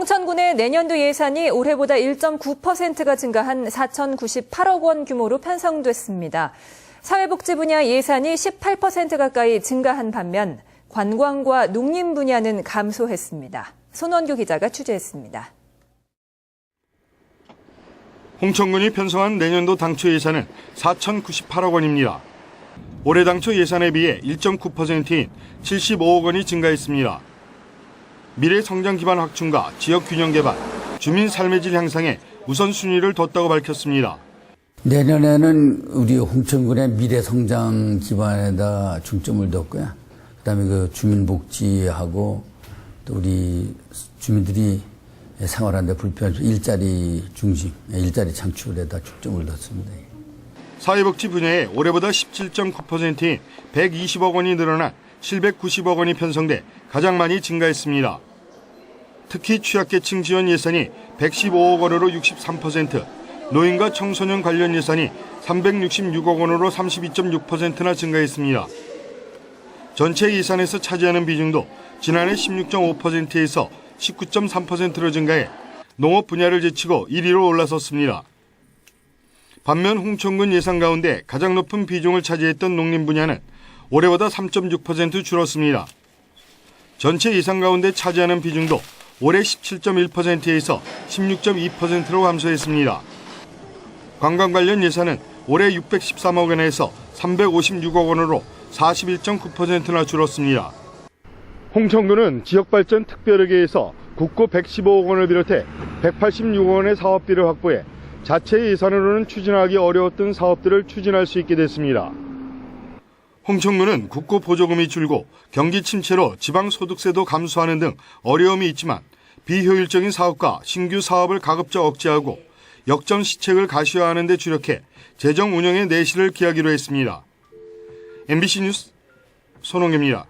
홍천군의 내년도 예산이 올해보다 1.9%가 증가한 4,098억 원 규모로 편성됐습니다. 사회복지 분야 예산이 18% 가까이 증가한 반면 관광과 농림 분야는 감소했습니다. 손원규 기자가 취재했습니다. 홍천군이 편성한 내년도 당초 예산은 4,098억 원입니다. 올해 당초 예산에 비해 1.9%인 75억 원이 증가했습니다. 미래 성장 기반 확충과 지역 균형 개발, 주민 삶의 질 향상에 우선순위를 뒀다고 밝혔습니다. 내년에는 우리 홍천군의 미래 성장 기반에다 중점을 뒀고요. 그다음에 그 주민 복지하고 또 우리 주민들이 생활하는데 불편한 일자리 중심, 일자리 창출에다 중점을 뒀습니다. 사회복지 분야에 올해보다 17.9%인 120억 원이 늘어나 790억 원이 편성돼 가장 많이 증가했습니다. 특히 취약계층 지원 예산이 115억 원으로 63%, 노인과 청소년 관련 예산이 366억 원으로 32.6%나 증가했습니다. 전체 예산에서 차지하는 비중도 지난해 16.5%에서 19.3%로 증가해 농업 분야를 제치고 1위로 올라섰습니다. 반면 홍천군 예산 가운데 가장 높은 비중을 차지했던 농림 분야는 올해보다 3.6% 줄었습니다. 전체 예산 가운데 차지하는 비중도 올해 17.1%에서 16.2%로 감소했습니다. 관광 관련 예산은 올해 613억 원에서 356억 원으로 41.9%나 줄었습니다. 홍천군은 지역발전 특별회계에서 국고 115억 원을 비롯해 186억 원의 사업비를 확보해 자체 예산으로는 추진하기 어려웠던 사업들을 추진할 수 있게 됐습니다. 홍천군은 국고 보조금이 줄고 경기 침체로 지방소득세도 감소하는 등 어려움이 있지만 비효율적인 사업과 신규 사업을 가급적 억제하고 역전 시책을 가시화하는 데 주력해 재정 운영의 내실을 기하기로 했습니다. MBC 뉴스 손홍입니다.